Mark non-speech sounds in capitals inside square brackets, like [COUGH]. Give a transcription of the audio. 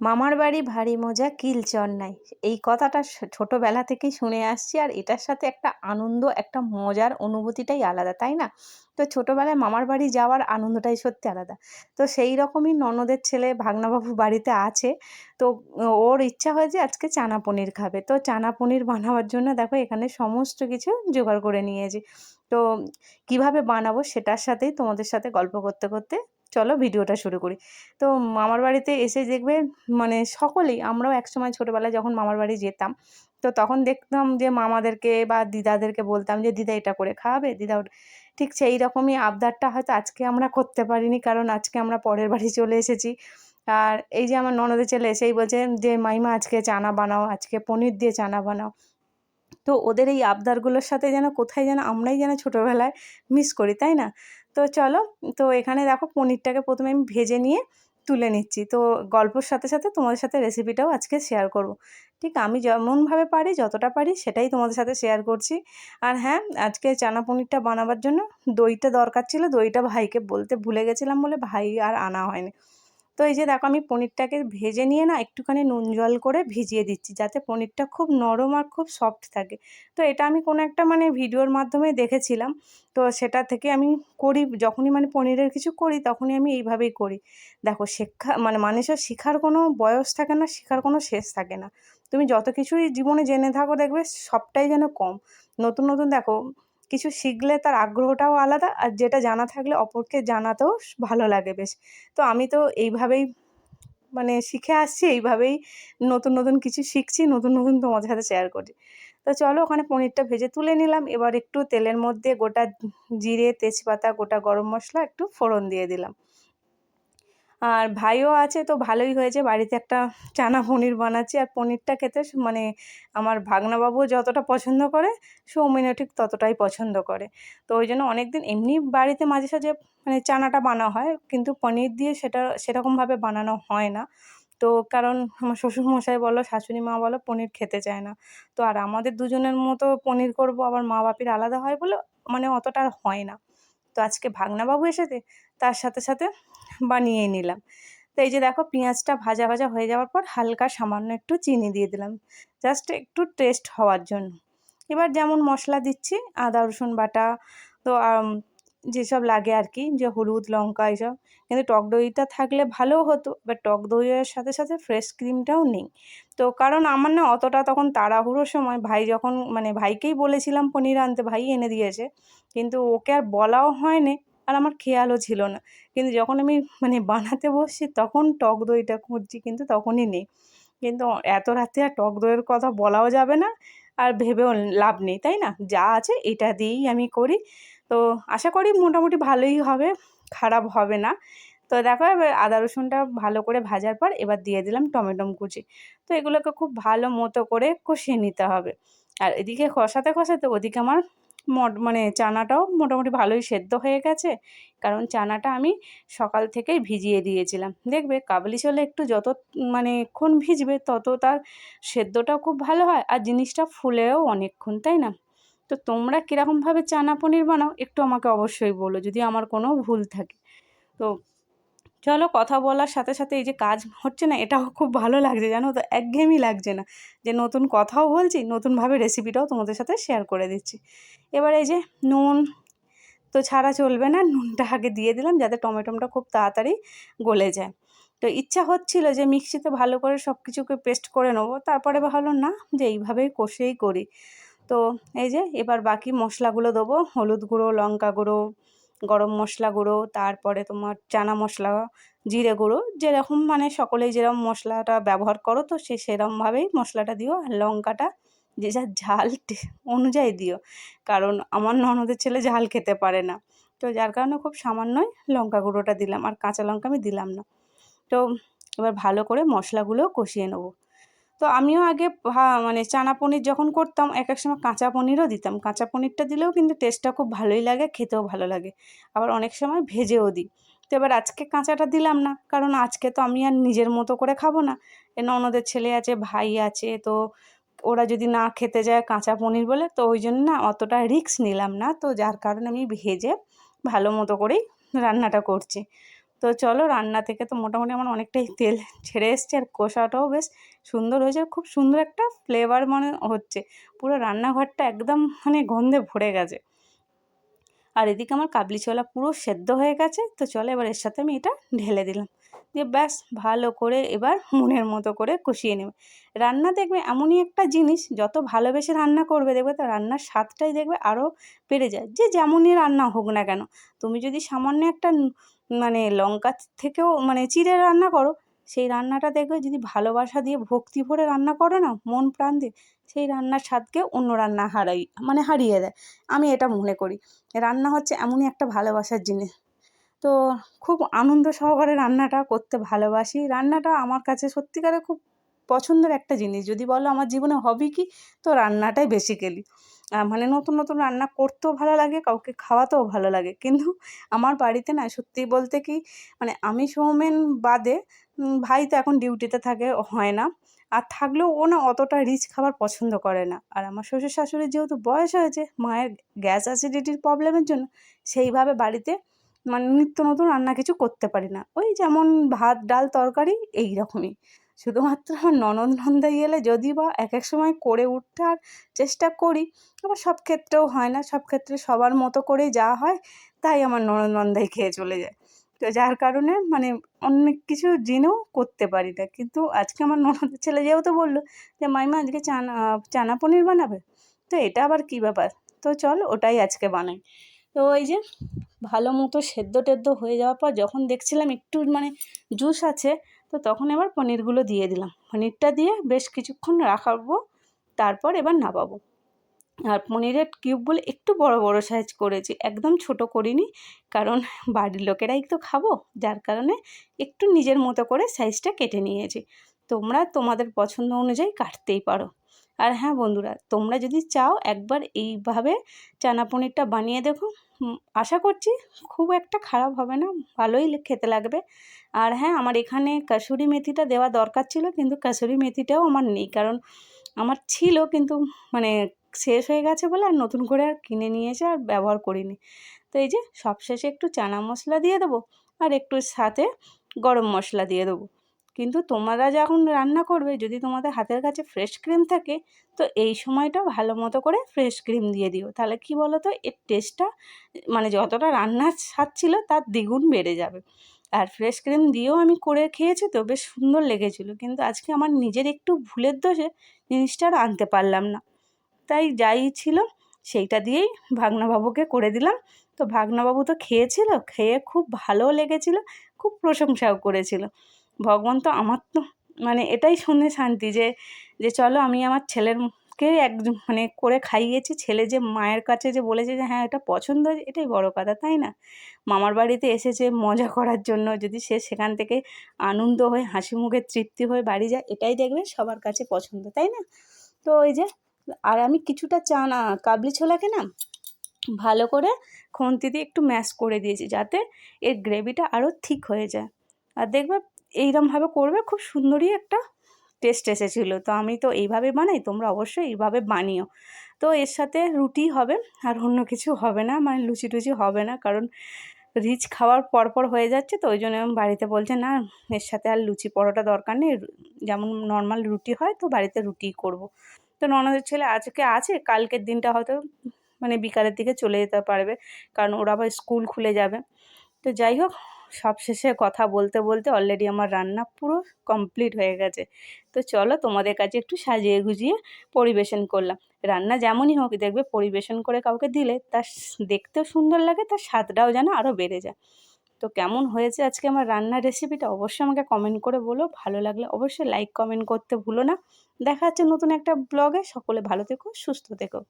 মামার বাড়ি ভারী মজা কিল নাই এই কথাটা ছোটোবেলা থেকেই শুনে আসছি আর এটার সাথে একটা আনন্দ, একটা মজার অনুভূতিটাই আলাদা, তাই না? তো ছোটোবেলায় মামার বাড়ি যাওয়ার আনন্দটাই সত্যি আলাদা। তো সেই রকমই ননদের ছেলে ভাগনাবাবু বাড়িতে আছে। তো ওর ইচ্ছা হয় হয়েছে আজকে চানা পনির খাবে। তো চানা পনির বানাবার জন্য দেখো এখানে সমস্ত কিছু জোগাড় করে নিয়েছি। তো কীভাবে বানাবো সেটার সাথেই তোমাদের সাথে গল্প করতে করতে চলো ভিডিওটা শুরু করি। তো মামার বাড়িতে এসে দেখবে মানে সকলেই, আমরাও একসময় ছোটোবেলায় যখন মামার বাড়ি যেতাম, তো তখন দেখতাম যে মামাদেরকে বা দিদাদেরকে বলতাম যে, দিদা এটা করে খাওয়াবে? দিদা ঠিক সেই রকমই আবদারটা হয়তো আজকে আমরা করতে পারিনি, কারণ আজকে আমরা পরের বাড়ি চলে এসেছি। আর এই যে আমার ননদের ছেলে এসেই বলছে যে, মাইমা, আজকে চানা বানাও, আজকে পনির দিয়ে চানা বানাও। তো ওদের এই আবদারগুলোর সাথে যেন কোথায় যেন আমরাই যেন ছোটোবেলায় মিস করি, তাই না? তো চলো, তো এখানে দেখো পনিরটাকে প্রথমে আমি ভেজে নিয়ে তুলে নিচ্ছি। তো গল্পর সাথে সাথে তোমাদের সাথে রেসিপিটাও আজকে শেয়ার করব। ঠিক আমি যেমনভাবে পারি, যতটা পারি সেটাই তোমাদের সাথে শেয়ার করছি। আর হ্যাঁ আজকে চানা পনিরটা বানাবার জন্য দইটা দরকার ছিল, দইটা ভাইকে বলতে ভুলে গেছিলাম বলে ভাই আর আনা হয়নি। তো এই যে দেখো আমি পনিরটাকে ভেজে নিয়ে না একটুখানি নুন জল করে ভিজিয়ে দিচ্ছি যাতে পনিরটা খুব নরম আর খুব সফট থাকে। তো এটা আমি কোনো একটা মানে ভিডিওর মাধ্যমে দেখেছিলাম। তো সেটা থেকে আমি করি, যখনই মানে পনিরের কিছু করি তখনই আমি এইভাবেই করি। দেখো শেখা মানে মানুষের শেখার কোনো বয়স থাকে না, শেখার কোনো শেষ থাকে না। তুমি যত কিছুই জীবনে জেনে থাকো দেখবে সবটাই যেন কম। নতুন নতুন দেখো কিছু শিখলে তার আগ্রহটাও আলাদা আর যেটা জানা থাকলে অপরকে জানাতেও ভালো লাগে বেশ। তো আমি তো এইভাবেই মানে শিখে আসছি, এইভাবেই নতুন নতুন কিছু শিখছি, নতুন নতুন তোমাদের সাথে শেয়ার করি তো চলো ওখানে পনিরটা ভেজে তুলে নিলাম। এবার একটু তেলের মধ্যে গোটা জিরে, তেজপাতা, গোটা গরম মশলা একটু ফোড়ন দিয়ে দিলাম। আর ভাইও আছে, তো ভালোই হয়েছে। বাড়িতে একটা চানা পনির বানাচ্ছি আর পনিরটা খেতে মানে আমার ভাগনাবাবুও যতটা পছন্দ করে, সৌমিনও ঠিক ততটাই পছন্দ করে। তো ওই জন্য অনেক দিন এমনি বাড়িতে মাঝে সাঝে মানে চানাটা বানা হয়, কিন্তু পনির দিয়ে সেটা সেরকমভাবে বানানো হয় না। তো কারণ আমার শ্বশুরমশাই বলো, শাশুড়ি মা বলো, পনির খেতে চায় না। তো আর আমাদের দুজনের মতো পনির করব, আবার মা বাপির আলাদা হয় বলে মানে অতটা আর হয় না। তো আজকে ভাগনাবাবু এসেছে, তার সাথে সাথে বানিয়ে নিলাম। তো এই যে দেখো পেঁয়াজটা ভাজা ভাজা হয়ে যাওয়ার পর হালকা সামান্য একটু চিনি দিয়ে দিলাম। জাস্ট একটু টেস্ট হওয়ার জন্য। এবার যেমন মশলা দিচ্ছি, আদা, রসুন বাটা, তো যেসব লাগে আর কি, যে হলুদ, লঙ্কা এসব। কিন্তু টক দইটা থাকলে ভালোও হতো এবার টক দইয়ের সাথে সাথে ফ্রেশ ক্রিমটাও নেই। তো কারণ আমার না অতটা তখন তাড়াহুড়োর সময় ভাই যখন মানে ভাইকেই বলেছিলাম পনির আনতে, ভাই এনে দিয়েছে। কিন্তু ওকে আর বলাও হয়নি। আর আমার খেয়ালও ছিল না। কিন্তু যখন আমি মানে বানাতে বসছি, তখন টক দইটা খুঁজছি, কিন্তু তখনই নেই। কিন্তু এত রাতে আর টক দইয়ের কথা বলাও যাবে না আর ভেবেও লাভ নেই, তাই না? যা আছে এটা দিয়েই আমি করি। তো আশা করি মোটামুটি ভালোই হবে, খারাপ হবে না। তো দেখো, এবার আদা রসুনটা ভালো করে ভাজার পর এবার দিয়ে দিলাম টমেটো কুচি। তো এগুলোকে খুব ভালো মতো করে কষিয়ে নিতে হবে। আর এদিকে কষাতে কষাতে ওদিকে আমার মানে চানাটাও মোটামুটি ভালোই সেদ্ধ হয়ে গেছে। কারণ চানাটা আমি সকাল থেকেই ভিজিয়ে দিয়েছিলাম। দেখবে কাবলি চলে একটু যত মানে ক্ষণ ভিজবে তত তার সেদ্ধটাও খুব ভালো হয় আর জিনিসটা ফুলেও অনেকক্ষণ, তাই না? তো তোমরা কীরকমভাবে চানা পনির বানাও একটু আমাকে অবশ্যই বলো, যদি আমার কোনো ভুল থাকে। তো চলো কথা বলার সাথে সাথে এই যে কাজ হচ্ছে না, এটাও খুব ভালো লাগছে, জানো তো? একঘেয়েমি লাগছে না। যে নতুন কথাও বলছি, নতুনভাবে রেসিপিটাও তোমাদের সাথে শেয়ার করে দিচ্ছি। এবার এই যে নুন, তো ছাড়া চলবে না, নুনটা আগে দিয়ে দিলাম যাতে টমেটোমটা খুব তাড়াতাড়ি গলে যায়। তো ইচ্ছা হচ্ছিল যে মিক্সিতে ভালো করে সব কিছুকে পেস্ট করে নেব, তারপরে ভাবলাম না যে এইভাবেই কষেই করি। তো এই যে এবার বাকি মশলাগুলো দেবো, হলুদ গুঁড়ো, লঙ্কা গুঁড়ো গরম মশলা গুঁড়ো, তারপরে তোমার চানা মশলা, জিরে গুঁড়ো, যেরকম মানে সকলেই যেরকম মশলাটা ব্যবহার করো, তো সে সেরমভাবেই মশলাটা দিও আর লঙ্কাটা যে যার ঝাল অনুযায়ী দিও। কারণ আমার ননদের ছেলে ঝাল খেতে পারে না। তো যার কারণে খুব সামান্যই লঙ্কা গুঁড়োটা দিলাম, আর কাঁচা লঙ্কা আমি দিলাম না। তো এবার ভালো করে মশলাগুলো কষিয়ে নেব। তো আমিও আগে মানে চানা পনির যখন করতাম এক এক সময় কাঁচা পনিরও দিতাম। কাঁচা পনিরটা দিলেও কিন্তু টেস্টটা খুব ভালোই লাগে, খেতেও ভালো লাগে। আবার অনেক সময় ভেজেও দিই। তো এবার আজকে কাঁচাটা দিলাম না, কারণ আজকে তো আমি আর নিজের মতো করে খাব না। এ ননদের ছেলে আছে, ভাই আছে, তো ওরা যদি না খেতে যায় কাঁচা পনির বলে, তো ওই জন্য না অতটা রিক্স নিলাম না। তো যার কারণে আমি ভেজে ভালো মতো করেই রান্নাটা করছি। তো চলো রান্না থেকে তো মোটামুটি আমার অনেকটাই [LAUGHS] তেল ছেড়ে এসছে আর কষাটাও বেশ সুন্দর হয়েছে খুব সুন্দর একটা ফ্লেভার মানে হচ্ছে। পুরো রান্নাঘরটা একদম মানে গন্ধে ভরে গেছে। আর এদিকে আমার কাবলি ছোলা পুরো সেদ্ধ হয়ে গেছে। তো চলো এবার এর সাথে আমি এটা ঢেলে দিলাম। দিয়ে ব্যাস ভালো করে এবার মনের মতো করে কষিয়ে নেবে। রান্না দেখবে এমনই একটা জিনিস, যত ভালোবেসে রান্না করবে দেখবে তো রান্নার স্বাদটাই দেখবে আরও বেড়ে যায়। যে যেমনই রান্না হোক না কেন, তুমি যদি সামান্য একটা মানে লঙ্কা থেকেও মানে চিড়ে রান্না করো। সেই রান্নাটা দেখবে যদি ভালোবাসা দিয়ে ভক্তি ভরে রান্না করো না, মন প্রাণ দিয়ে, সেই রান্নার স্বাদকে অন্য রান্না হারাই মানে হারিয়ে দেয়। আমি এটা মনে করি। রান্না হচ্ছে এমনই একটা ভালোবাসার জিনিস। তো খুব আনন্দ সহকারে রান্নাটা করতে ভালোবাসি। রান্নাটা আমার কাছে সত্যিকারে খুব পছন্দের একটা জিনিস। যদি বলো আমার জীবনে হবি কি, তো রান্নাটাই বেসিক্যালি মানে নতুন নতুন রান্না করতেও ভালো লাগে, কাউকে খাওয়াতেও ভালো লাগে। কিন্তু আমার বাড়িতে না সত্যি বলতে কি মানে আমি সৌমেন বাদে ভাই তো এখন ডিউটিতে থাকে, হয় না। আর থাকলেও ও না অতটা রিচ খাবার পছন্দ করে না। আর আমার শ্বশুর শাশুড়ির যেহেতু বয়স হয়েছে, মায়ের গ্যাস অ্যাসিডিটির প্রবলেমের জন্য সেইভাবে বাড়িতে মানে নিত্য নতুন রান্না কিছু করতে পারি না। ওই যেমন ভাত, ডাল, তরকারি এই রকমই শুধুমাত্র আমার ননদ নন্দাই এলে যদি বা এক এক সময় করে উঠতে আর চেষ্টা করি, আবার সব ক্ষেত্রেও হয় না। সব ক্ষেত্রে সবার মতো করেই যা হয়, তাই আমার ননদ নন্দাই খেয়ে চলে যায়। তো যার কারণে মানে অনেক কিছু জেনেও করতে পারি না। কিন্তু আজকে আমার ননদের ছেলে যেহেতু বলল যে, মাইমা, আজকে চানা চানা পনির বানাবে? তো এটা আবার কী ব্যাপার? তো চল ওটাই আজকে বানাই। তো ওই যে ভালো মতো সেদ্ধ টেদ্ধ হয়ে যাওয়ার পর যখন দেখছিলাম একটু মানে জুস আছে তো তখন এবার পনিরগুলো দিয়ে দিলাম। পনিরটা দিয়ে বেশ কিছুক্ষণ রাখাবো, তারপর এবার নামাবো। আর পনিরের কিউবগুলো একটু বড় বড় সাইজ করেছি, একদম ছোট করিনি, কারণ বাড়ির লোকেরাই তো খাব, যার কারণে একটু নিজের মতো করে সাইজটা কেটে নিয়েছি। তোমরা তোমাদের পছন্দ অনুযায়ী কাটতেই পারো। আর হ্যাঁ বন্ধুরা, তোমরা যদি চাও একবার এইভাবে চানা পনিরটা বানিয়ে দেখো। আশা করছি খুব একটা খারাপ হবে না, ভালোই খেতে লাগবে। আর হ্যাঁ আমার এখানে কাসুরি মেথিটা দেওয়া দরকার ছিল, কিন্তু কাসুরি মেথিটাও আমার নেই, কারণ আমার ছিল, কিন্তু মানে শেষ হয়ে গেছে বলে আর নতুন করে আর কিনে নিয়েছে আর ব্যবহার করিনি। তো এই যে সবশেষে একটু চানা মশলা দিয়ে দেবো, আর একটু সাথে গরম মশলা দিয়ে দেবো। কিন্তু তোমরা যখন রান্না করবে, যদি তোমাদের হাতের কাছে ফ্রেশ ক্রিম থাকে, তো এই সময়টা ভালো মতো করে ফ্রেশ ক্রিম দিয়ে দিও। তাহলে কি বলো তো এর টেস্টটা মানে যতটা রান্নার স্বাদ ছিল, তার দ্বিগুণ বেড়ে যাবে। আর ফ্রেশ ক্রিম দিয়েও আমি করে খেয়েছি তো বেশ সুন্দর লেগেছিলো। কিন্তু আজকে আমার নিজের একটু ভুলের দোষে জিনিসটা আর আনতে পারলাম না। তাই যাই ছিল, সেইটা দিয়েই ভাগনাবাবুকে করে দিলাম। তো ভাগনাবাবু তো খেয়েছিল, খেয়ে খুব ভালোও লেগেছিল, খুব প্রশংসাও করেছিল। ভগবান তো আমার তো মানে এটাই শুনে শান্তি যে যে চলো আমি আমার ছেলেরকে এক মানে করে খাইয়েছি, ছেলে যে মায়ের কাছে যে বলেছে যে হ্যাঁ এটা পছন্দ হয়েছে এটাই বড় কথা, তাই না? মামার বাড়িতে এসেছে মজা করার জন্য, যদি সে সেখান থেকে আনন্দ হয়ে, হাসি মুখে তৃপ্তি হয়ে বাড়ি যায়, এটাই দেখবে সবার কাছে পছন্দ, তাই না? তো ওই যে, আর আমি কিছুটা চা না, কাবলি ছোলাকে না ভালো করে খুন্তি দিয়ে একটু ম্যাশ করে দিয়েছি, যাতে এর গ্রেভিটা আরও ঠিক হয়ে যায়। আর দেখবে এইরমভাবে করবে, খুব সুন্দরই একটা টেস্ট এসেছিল। তো আমি তো এইভাবে বানাই, তোমরা অবশ্যই এইভাবে বানিও। তো এর সাথে রুটি হবে, আর অন্য কিছু হবে না মানে লুচি টুচি হবে না, কারণ রিচ খাওয়ার পরপর হয়ে যাচ্ছে, তো ওই জন্য বাড়িতে বলছে, না, এর সাথে আর লুচি পরোটা দরকার নেই যেমন নর্মাল রুটি হয়, তো বাড়িতে রুটিই করব। তো ননদের ছেলে আজকে আছে, কালকের দিনটা হয়তো মানে বিকালের দিকে চলে যেতে পারবে, কারণ ওরা আবার স্কুল খুলে যাবে। তো যাই হোক সবশেষে কথা বলতে বলতে অলরেডি আমার রান্না পুরো কমপ্লিট হয়ে গেছে। তো চলো তোমাদের কাছে একটু সাজিয়ে গুজিয়ে পরিবেশন করলাম। রান্না যেমনই হোক, দেখবে পরিবেশন করে কাউকে দিলে তার দেখতেও সুন্দর লাগে, তার স্বাদটাও যেন আরও বেড়ে যায়। তো কেমন হয়েছে আজকে আমার রান্নার রেসিপিটা অবশ্যই আমাকে কমেন্ট করে বলো। ভালো লাগলে অবশ্যই লাইক কমেন্ট করতে ভুলো না। দেখা যাচ্ছে নতুন একটা ব্লগে সকলে ভালো থেকো, সুস্থ থেকো।